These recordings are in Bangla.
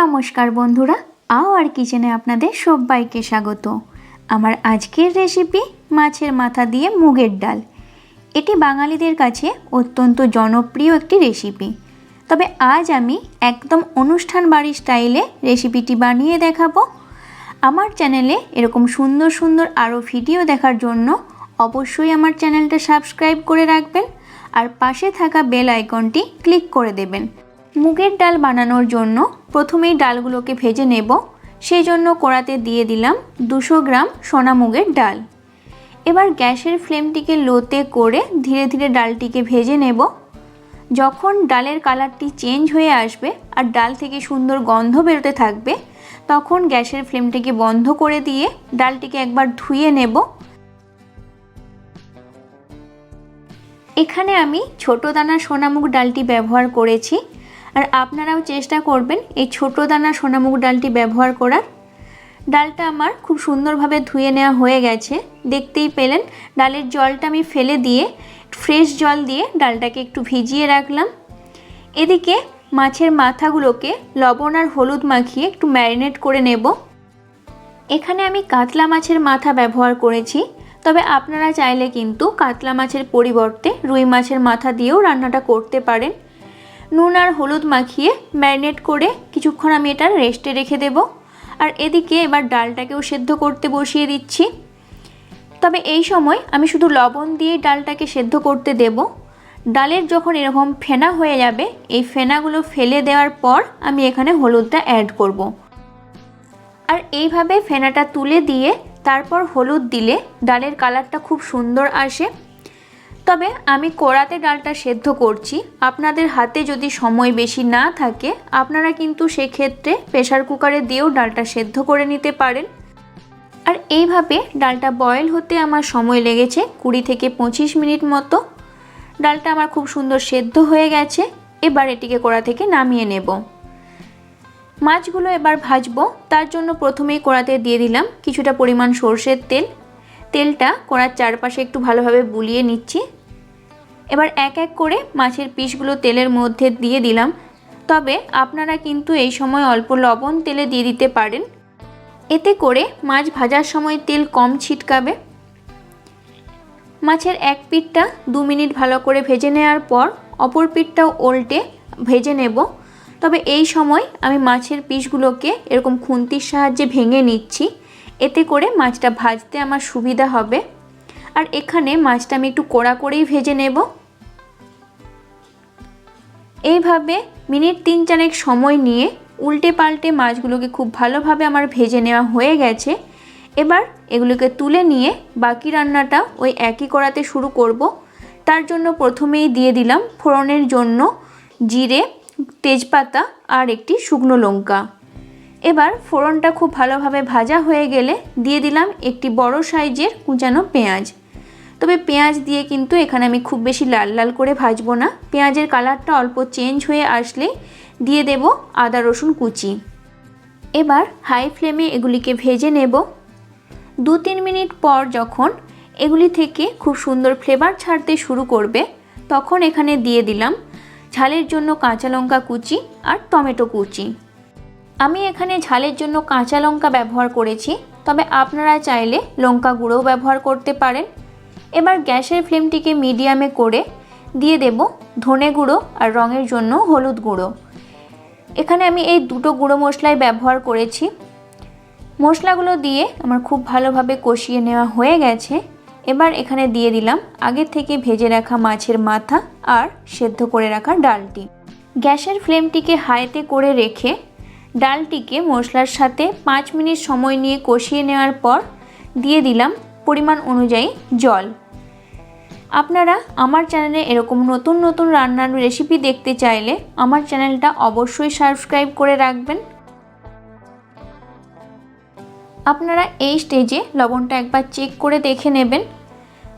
নমস্কার বন্ধুরা আও আর কিচেনে আপনাদের সবাইকে স্বাগত। আমার আজকের রেসিপি মাছের মাথা দিয়ে মুগের ডাল। এটি বাঙালিদের কাছে অত্যন্ত জনপ্রিয় একটি রেসিপি তবে আজ আমি একদম অনুষ্ঠান বাড়ির স্টাইলে রেসিপিটি বানিয়ে দেখাবো। আমার চ্যানেলে এরকম সুন্দর সুন্দর আরও ভিডিও দেখার জন্য অবশ্যই আমার চ্যানেলটা সাবস্ক্রাইব করে রাখবেন আর পাশে থাকা বেল আইকনটি ক্লিক করে দেবেন। মুগের ডাল বানানোর জন্য প্রথমেই ডালগুলোকে ভেজে নেব। সেই জন্য কড়াতে দিয়ে দিলাম দুশো গ্রাম সোনা মুগের ডাল। এবার গ্যাসের ফ্লেমটিকে লোতে করে ধীরে ধীরে ডালটিকে ভেজে নেব। যখন ডালের কালারটি চেঞ্জ হয়ে আসবে আর ডাল থেকে সুন্দর গন্ধ বেরোতে থাকবে, তখন গ্যাসের ফ্লেমটিকে বন্ধ করে দিয়ে ডালটিকে একবার ধুয়ে নেব। এখানে আমি ছোট দানা সোনামুগ ডালটি ব্যবহার করেছি। আর আপনারাও চেষ্টা করবেন এই ছোট দানা সোনামুগ ডালটি ব্যবহার করার। ডালটা আমার খুব সুন্দরভাবে ধুয়ে নেওয়া হয়ে গেছে। দেখতেই পেলেন, ডালের জলটা আমি ফেলে দিয়ে, ফ্রেশ জল দিয়ে ডালটাকে একটু ভিজিয়ে রাখলাম। এদিকে মাছের মাথাগুলোকে লবণ আর হলুদ মাখিয়ে একটু ম্যারিনেট করে নেব। এখানে আমি কাতলা মাছের মাথা ব্যবহার করেছি, তবে আপনারা চাইলে কিন্তু কাতলা মাছের পরিবর্তে রুই মাছের মাথা দিয়েও রান্নাটা করতে পারেন। নুন আর হলুদ মাখিয়ে ম্যারিনেট করে কিছুক্ষণ আমি এটা রেস্টে রেখে দেব। আর এদিকে এবার ডালটাকেও সেদ্ধ করতে বসিয়ে দিচ্ছি। তবে এই সময় আমি শুধু লবণ দিয়ে ডালটাকে সেদ্ধ করতে দেব। ডালের যখন এরকম ফেনা হয়ে যাবে, এই ফেনাগুলো ফেলে দেওয়ার পর আমি এখানে হলুদটা অ্যাড করব। আর এইভাবে ফেনাটা তুলে দিয়ে তারপর হলুদ দিলে ডালের কালারটা খুব সুন্দর আসে। তবে আমি কড়াতে ডালটা সেদ্ধ করছি। আপনাদের হাতে যদি সময় বেশি না থাকে, আপনারা কিন্তু সেক্ষেত্রে প্রেশার কুকারে দিয়েও ডালটা সেদ্ধ করে নিতে পারেন। আর এইভাবে ডালটা বয়েল হতে আমার সময় লেগেছে কুড়ি থেকে পঁচিশ মিনিট মতো। ডালটা আমার খুব সুন্দর সেদ্ধ হয়ে গেছে, এবার এটিকে কড়া থেকে নামিয়ে নেব। মাছগুলো এবার ভাজবো, তার জন্য প্রথমেই কড়াতে দিয়ে দিলাম কিছুটা পরিমাণ সর্ষের তেল। তেলটা কড়ার চারপাশে একটু ভালোভাবে বুলিয়ে নিচ্ছি। এবার এক এক করে মাছের পিসগুলো তেলের মধ্যে দিয়ে দিলাম। তবে আপনারা কিন্তু এই সময় অল্প লবণ তেলে দিয়ে দিতে পারেন। এতে করে মাছ ভাজার সময় তেল কম ছিটকাবে। মাছের এক পিঠটা দু মিনিট ভালো করে ভেজে নেওয়ার পর অপর পিঠটাও ওল্টে ভেজে নেব। তবে এই সময় আমি মাছের পিসগুলোকে এরকম খুন্তির সাহায্যে ভেঙে নিচ্ছি। এতে করে মাছটা ভাজতে আমার সুবিধা হবে। আর এখানে মাছটা আমি একটু কড়া করেই ভেজে নেব। এইভাবে মিনিট তিন চারেক সময় নিয়ে উল্টে পাল্টে মাছগুলোকে খুব ভালোভাবে আমার ভেজে নেওয়া হয়ে গেছে। এবার এগুলোকে তুলে নিয়ে বাকি রান্নাটা ওই একই করাতে শুরু করব। তার জন্য প্রথমেই দিয়ে দিলাম ফোড়নের জন্য জিরে, তেজপাতা আর একটি শুকনো লঙ্কা। এবার ফোড়নটা খুব ভালোভাবে ভাজা হয়ে গেলে দিয়ে দিলাম একটি বড় সাইজের কুচানো পেঁয়াজ। তবে পেঁয়াজ দিয়ে কিন্তু এখানে আমি খুব বেশি লাল লাল করে ভাজবো না। পেঁয়াজের কালারটা অল্প চেঞ্জ হয়ে আসলে দিয়ে দেব আদা, রসুন কুচি। এবার হাই ফ্লেমে এগুলিকে ভেজে নেব। দু তিন মিনিট পর যখন এগুলি থেকে খুব সুন্দর ফ্লেভার ছাড়তে শুরু করবে, তখন এখানে দিয়ে দিলাম ঝালের জন্য কাঁচা লঙ্কা কুচি আর টমেটো কুচি। আমি এখানে ঝালের জন্য কাঁচা লঙ্কা ব্যবহার করেছি, তবে আপনারা চাইলে লঙ্কা গুঁড়োও ব্যবহার করতে পারেন। এবার গ্যাসের ফ্লেমটিকে মিডিয়ামে করে দিয়ে দেব ধনে গুঁড়ো আর রঙের জন্য হলুদ গুঁড়ো। এখানে আমি এই দুটো গুঁড়ো মশলাই ব্যবহার করেছি। মশলাগুলো দিয়ে আমার খুব ভালোভাবে কষিয়ে নেওয়া হয়ে গেছে। এবার এখানে দিয়ে দিলাম আগে থেকে ভেজে রাখা মাছের মাথা আর সেদ্ধ করে রাখা ডালটি। গ্যাসের ফ্লেমটিকে হাইতে করে রেখে ডালটিকে মশলার সাথে পাঁচ মিনিট সময় নিয়ে কষিয়ে নেওয়ার পর দিয়ে দিলাম পরিমাণ অনুযায়ী জল। আপনারা আমার চ্যানেলে এরকম নতুন নতুন রান্নার রেসিপি দেখতে চাইলে আমার চ্যানেলটা অবশ্যই সাবস্ক্রাইব করে রাখবেন। আপনারা এই স্টেজে লবণটা একবার চেক করে দেখে নেবেন।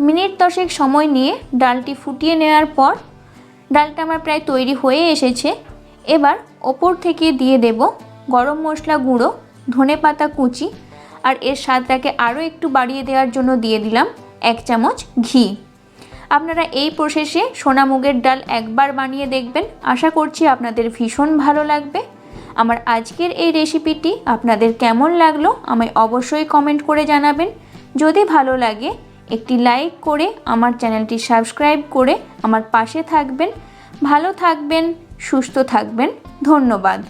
মিনিট দশেক সময় নিয়ে ডালটি ফুটিয়ে নেওয়ার পর ডালটা আমার প্রায় তৈরি হয়ে এসেছে। এবার ওপর থেকে দিয়ে দেব গরম মশলা গুঁড়ো, ধনে পাতা কুচি আর এর স্বাদটাকে আরও একটু বাড়িয়ে দেওয়ার জন্য দিয়ে দিলাম এক চামচ ঘি। আপনারা এই প্রসেসে সোনা মুগের ডাল একবার বানিয়ে দেখবেন। আশা করছি আপনাদের ভীষণ ভালো লাগবে। আমার আজকের এই রেসিপিটি আপনাদের কেমন লাগল আমায় অবশ্যই কমেন্ট করে জানাবেন। যদি ভালো লাগে, একটি লাইক করে আমার চ্যানেলটি সাবস্ক্রাইব করে আমার পাশে থাকবেন। ভালো থাকবেন, সুস্থ থাকবেন। ধন্যবাদ।